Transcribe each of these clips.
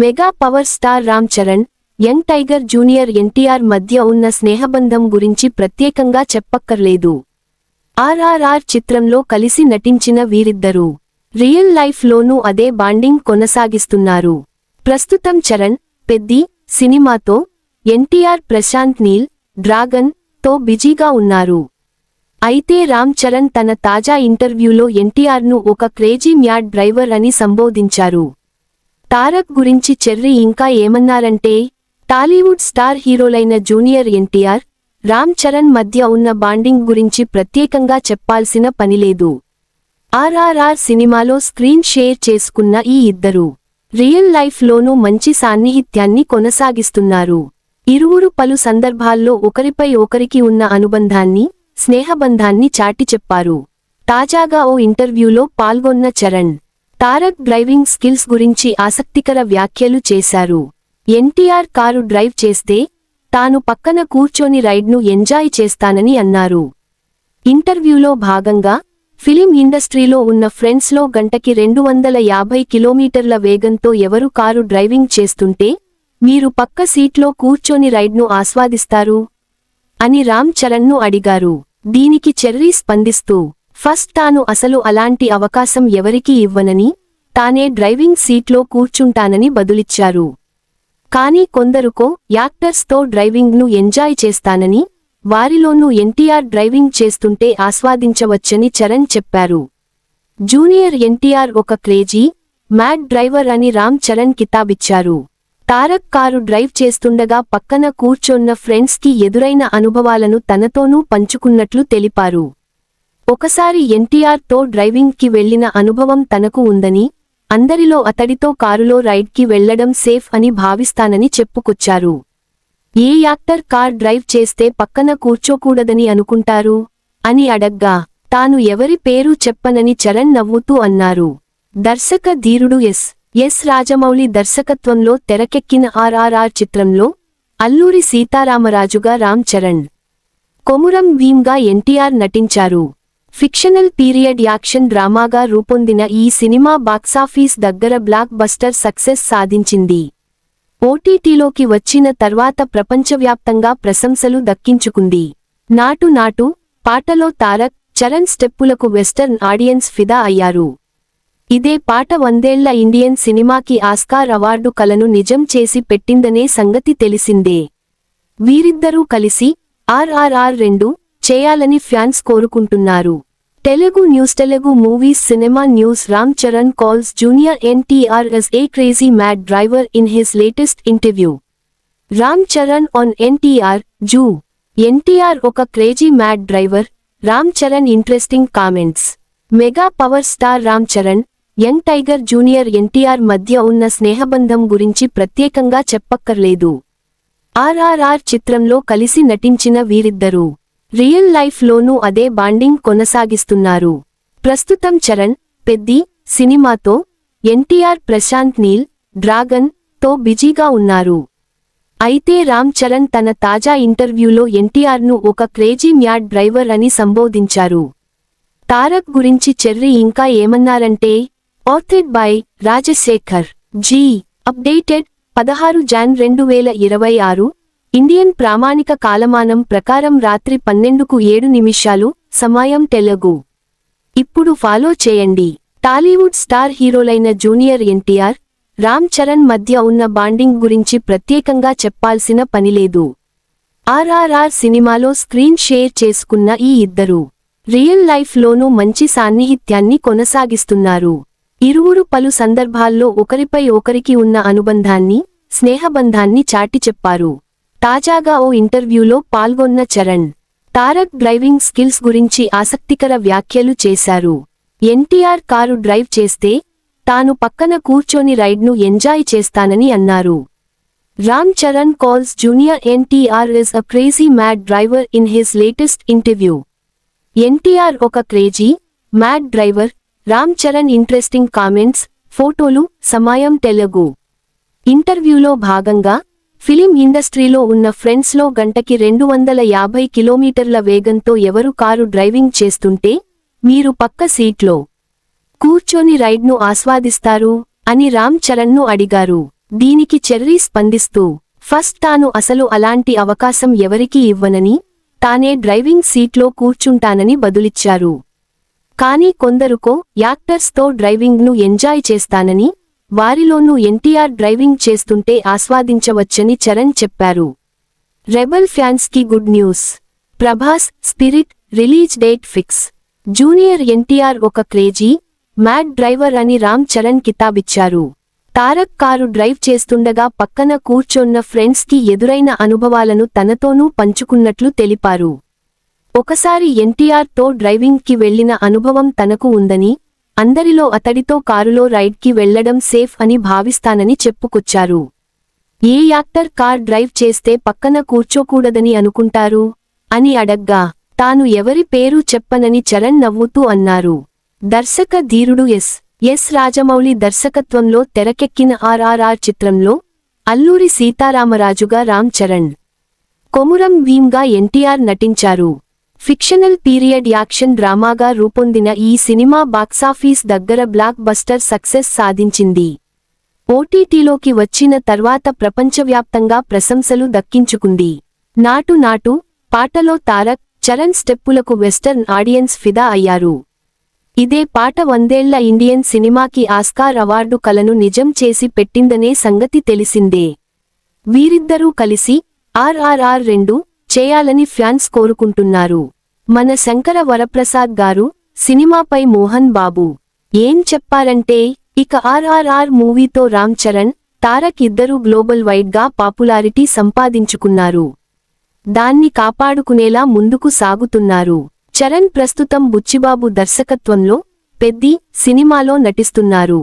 Mega power star Ram Charan young tiger junior NTR మధ్య ఉన్న స్నేహబంధం గురించి ప్రత్యేకంగా చెప్పక్కర్లేదు. ఆర్ఆర్ఆర్ చిత్రంలో కలిసి నటించిన వీరిద్దరూ రియల్ లైఫ్ లోనూ అదే బాండింగ్ కొనసాగిస్తున్నారు. ప్రస్తుతం చరణ్ పెద్ది సినిమాతో ఎన్టీఆర్ ప్రశాంత్ నీల్ డ్రాగన్తో బిజీగా ఉన్నారు. అయితే రామ్ చరణ్ తన తాజా ఇంటర్వ్యూలో ఎన్టీఆర్ను ఒక క్రేజీ మ్యాడ్ డ్రైవర్ అని సంబోధించారు. తారక్ గురించి చెర్రి ఇంకా ఏమన్నారంటే టాలీవుడ్ స్టార్ హీరోలైన జూనియర్ ఎన్టీఆర్ రామ్ చరణ్ మధ్య ఉన్న బాండింగ్ గురించి ప్రత్యేకంగా చెప్పాల్సిన పనిలేదు ఆర్ఆర్ఆర్ సినిమాలో స్క్రీన్ షేర్ చేసుకున్న ఈ ఇద్దరు రియల్ లైఫ్ లోనూ మంచి సాన్నిహిత్యాన్ని కొనసాగిస్తున్నారు. ఇరువురు పలు సందర్భాల్లో ఒకరిపై ఒకరికి ఉన్న అనుబంధాన్ని స్నేహబంధాన్ని చాటి చెప్పారు తాజాగా ఓ ఇంటర్వ్యూలో పాల్గొన్న చరణ్ తారక్ డ్రైవింగ్ స్కిల్స్ గురించి ఆసక్తికర వ్యాఖ్యలు చేశారు. ఎన్టీఆర్ కారు డ్రైవ్ చేస్తే తాను పక్కన కూర్చొని రైడ్ను ఎంజాయ్ చేస్తానని అన్నారు. ఇంటర్వ్యూలో భాగంగా ఫిలిం ఇండస్ట్రీలో ఉన్న ఫ్రెండ్స్లో గంటకి రెండు వందల యాభై కిలోమీటర్ల వేగంతో ఎవరు కారు డ్రైవింగ్ చేస్తుంటే మీరు పక్క సీట్లో కూర్చొని రైడ్ను ఆస్వాదిస్తారు? అని రామ్ చరణ్ను అడిగారు. దీనికి చెర్రీ స్పందిస్తూ ఫస్ట్ తాను అసలు అలాంటి అవకాశం ఎవరికీ ఇవ్వనని తానే డ్రైవింగ్ సీట్లో కూర్చుంటానని బదులిచ్చారు. కానీ కొందరుకో యాక్టర్స్తో డ్రైవింగ్ను ఎంజాయ్ చేస్తానని వారిలోనూ ఎన్టీఆర్ డ్రైవింగ్ చేస్తుంటే ఆస్వాదించవచ్చని చరణ్ చెప్పారు. జూనియర్ ఎన్టీఆర్ ఒక క్రేజీ మ్యాడ్ డ్రైవర్ అని రామ్ చరణ్ కితాబిచ్చారు. తారక్ కారు డ్రైవ్ చేస్తుండగా పక్కన కూర్చొన్న ఫ్రెండ్స్కి ఎదురైన అనుభవాలను తనతోనూ పంచుకున్నట్లు తెలిపారు. ఒకసారి ఎన్టీఆర్తో డ్రైవింగ్కి వెళ్ళిన అనుభవం తనకు ఉందని అందరిలో అతడితో కారులో రైడ్కి వెళ్ళడం సేఫ్ అని భావిస్తానని చెప్పుకొచ్చారు. ఏ యాక్టర్ కార్ డ్రైవ్ చేస్తే పక్కన కూర్చోకూడదని అనుకుంటారు? అని అడగ్గా తాను ఎవరి పేరు చెప్పనని చరణ్ నవ్వుతూ అన్నారు. దర్శక ధీరుడు ఎస్. ఎస్. రాజమౌళి దర్శకత్వంలో తెరకెక్కిన ఆర్ఆర్ఆర్ చిత్రంలో అల్లూరి సీతారామరాజుగా రామ్ చరణ్ కొమురం భీమ్గా ఎన్టీఆర్ నటించారు. ఫిక్షనల్ పీరియడ్ యాక్షన్ డ్రామాగా రూపొందిన ఈ సినిమా బాక్సాఫీస్ దగ్గర బ్లాక్ బస్టర్ సక్సెస్ సాధించింది. ఓటీటీలోకి వచ్చిన తర్వాత ప్రపంచవ్యాప్తంగా ప్రశంసలు దక్కించుకుంది. నాటు నాటు పాటలో తారక్ చరణ్ స్టెప్పులకు వెస్టర్న్ ఆడియన్స్ ఫిదా అయ్యారు. ఇదే పాట వందేళ్ళ ఇండియన్ సినిమాకి ఆస్కార్ అవార్డు కలను నిజం చేసి పెట్టిందనే సంగతి తెలిసిందే. వీరిద్దరూ కలిసి ఆర్ఆర్ఆర్ రెండు చేయాలని ఫ్యాన్స్ కోరుకుంటున్నారు. Telugu news Telugu movies cinema news Ram Charan calls junior NTR as a crazy mad driver in his latest interview. Ram Charan on NTR zoo. NTR ఒక crazy mad driver. Ram Charan interesting comments. Mega power star Ram Charan young tiger junior NTR మధ్య ఉన్న స్నేహబంధం గురించి ప్రత్యేకంగా చెప్పక్కర్లేదు. ఆర్ఆర్ఆర్ చిత్రంలో కలిసి నటించిన వీరిద్దరూ. రియల్ లైఫ్లోనూ అదే బాండింగ్ కొనసాగిస్తున్నారు. ప్రస్తుతం చరణ్ పెద్ది సినిమాతో ఎన్టీఆర్ ప్రశాంత్ నీల్ డ్రాగన్తో బిజీగా ఉన్నారు. అయితే రామ్ చరణ్ తన తాజా ఇంటర్వ్యూలో ఎన్టీఆర్ను ఒక క్రేజీ మ్యాడ్ డ్రైవర్ అని సంబోధించారు. తారక్ గురించి చెర్రి ఇంకా ఏమన్నారంటే authored by Rajasekhar. Zee updated పదహారు జాన్ రెండు వేల ఇరవై ఆరు ఇండియన్ ప్రామాణిక కాలమానం ప్రకారం రాత్రి పన్నెండుకు ఏడు నిమిషాలు సమయం తెలుగు. ఇప్పుడు ఫాలో చేయండి. టాలీవుడ్ స్టార్ హీరోలైన జూనియర్ ఎన్టీఆర్ రామ్ చరణ్ మధ్య ఉన్న బాండింగ్ గురించి ప్రత్యేకంగా చెప్పాల్సిన పనిలేదు ఆర్ఆర్ఆర్ సినిమాలో స్క్రీన్ షేర్ చేసుకున్న ఈ ఇద్దరు రియల్ లైఫ్ లోనూ మంచి సాన్నిహిత్యాన్ని కొనసాగిస్తున్నారు. ఇరువురు పలు సందర్భాల్లో ఒకరిపై ఒకరికి ఉన్న అనుబంధాన్ని స్నేహబంధాన్ని చాటి చెప్పారు తాజాగా ఓ ఇంటర్వ్యూలో పాల్గొన్న చరణ్ తారక్ డ్రైవింగ్ స్కిల్స్ గురించి ఆసక్తికర వ్యాఖ్యలు చేశారు. ఎన్టీఆర్ కారు డ్రైవ్ చేస్తే తాను పక్కన కూర్చొని రైడ్ను ఎంజాయ్ చేస్తానని అన్నారు. Ram Charan calls junior NTR is a crazy mad driver in his latest interview. NTR ఒక crazy mad driver Ram Charan interesting comments ఫోటోలు సమయం తెలుగు. ఇంటర్వ్యూలో భాగంగా ఫిలిం ఇండస్ట్రీలో ఉన్న ఫ్రెండ్స్లో గంటకి రెండు వందల యాభై కిలోమీటర్ల వేగంతో ఎవరు కారు డ్రైవింగ్ చేస్తుంటే మీరు పక్క సీట్లో కూర్చొని రైడ్ను ఆస్వాదిస్తారు అని రామ్ చరణ్ను అడిగారు. దీనికి చెర్రీ స్పందిస్తూ ఫస్ట్ తాను అసలు అలాంటి అవకాశం ఎవరికీ ఇవ్వనని తానే డ్రైవింగ్ సీట్లో కూర్చుంటానని బదులిచ్చారు. కానీ కొందరుకో యాక్టర్స్తో డ్రైవింగ్ను ఎంజాయ్ చేస్తానని వారిలోనూ ఎన్టీఆర్ డ్రైవింగ్ చేస్తుంటే ఆస్వాదించవచ్చని చరణ్ చెప్పారు. రెబల్ ఫ్యాన్స్కి good news. Prabhas Spirit release date fix. Junior NTR ఒక క్రేజీ మ్యాడ్ డ్రైవర్ అని రామ్ చరణ్ కితాబిచ్చారు. తారక్ కారు డ్రైవ్ చేస్తుండగా పక్కన కూర్చొన్న ఫ్రెండ్స్కి ఎదురైన అనుభవాలను తనతోనూ పంచుకున్నట్లు తెలిపారు. ఒకసారి ఎన్టీఆర్తో డ్రైవింగ్కి వెళ్ళిన అనుభవం తనకు ఉందని అందరిలో అతడితో కారులో రైడ్కి వెళ్ళడం సేఫ్ అని భావిస్తానని చెప్పుకొచ్చారు. ఏ యాక్టర్ కార్ డ్రైవ్ చేస్తే పక్కన కూర్చోకూడదని అనుకుంటారు? అని అడగ్గా తాను ఎవరి పేరు చెప్పనని చరణ్ నవ్వుతూ అన్నారు. దర్శక ధీరుడు ఎస్. ఎస్ రాజమౌళి దర్శకత్వంలో తెరకెక్కిన ఆర్ఆర్ఆర్ చిత్రంలో అల్లూరి సీతారామరాజుగా రామ్ చరణ్. కొమురం భీమ్గా ఎన్టీఆర్ నటించారు. ఫిక్షనల్ పీరియడ్ యాక్షన్ డ్రామాగా రూపొందిన ఈ సినిమా బాక్సాఫీస్ దగ్గర బ్లాక్ బస్టర్ సక్సెస్ సాధించింది. ఓటీటీలోకి వచ్చిన తర్వాత ప్రపంచవ్యాప్తంగా ప్రశంసలు దక్కించుకుంది. నాటు నాటు పాటలో తారక్ చరణ్ స్టెప్పులకు వెస్టర్న్ ఆడియన్స్ ఫిదా అయ్యారు. ఇదే పాట వందేళ్ళ ఇండియన్ సినిమాకి ఆస్కార్ అవార్డు కలను నిజం చేసి పెట్టిందనే సంగతి తెలిసిందే. వీరిద్దరూ కలిసి ఆర్ఆర్ఆర్ రెండు చేయాలని ఫ్యాన్స్ కోరుకుంటున్నారు. మన శంకర వరప్రసాద్ గారు సినిమాపై మోహన్ బాబు. ఏం చెప్పారంటే ఇక ఆర్ఆర్ఆర్ మూవీతో రామ్ చరణ్ తారక్ ఇద్దరూ గ్లోబల్ వైడ్గా పాపులారిటీ సంపాదించుకున్నారు. దాన్ని కాపాడుకునేలా ముందుకు సాగుతున్నారు. చరణ్ ప్రస్తుతం బుచ్చిబాబు దర్శకత్వంలో పెద్ది సినిమాలో నటిస్తున్నారు.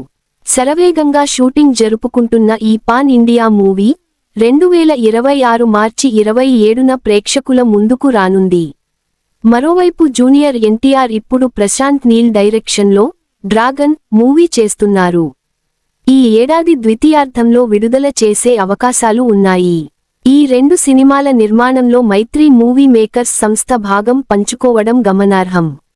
శరవేగంగా షూటింగ్ జరుపుకుంటున్న ఈ పాన్ ఇండియా మూవీ రెండు వేల ఇరవై ఆరు మార్చి ఇరవై ఏడున ప్రేక్షకుల ముందుకు రానుంది. మరోవైపు జూనియర్ ఎన్టీఆర్ ఇప్పుడు ప్రశాంత్ నీల్ డైరెక్షన్లో డ్రాగన్ మూవీ చేస్తున్నారు. ఈ ఏడాది ద్వితీయార్థంలో విడుదల చేసే అవకాశాలు ఉన్నాయి. ఈ రెండు సినిమాల నిర్మాణంలో మైత్రి మూవీ మేకర్స్ సంస్థ భాగం పంచుకోవడం గమనార్హం.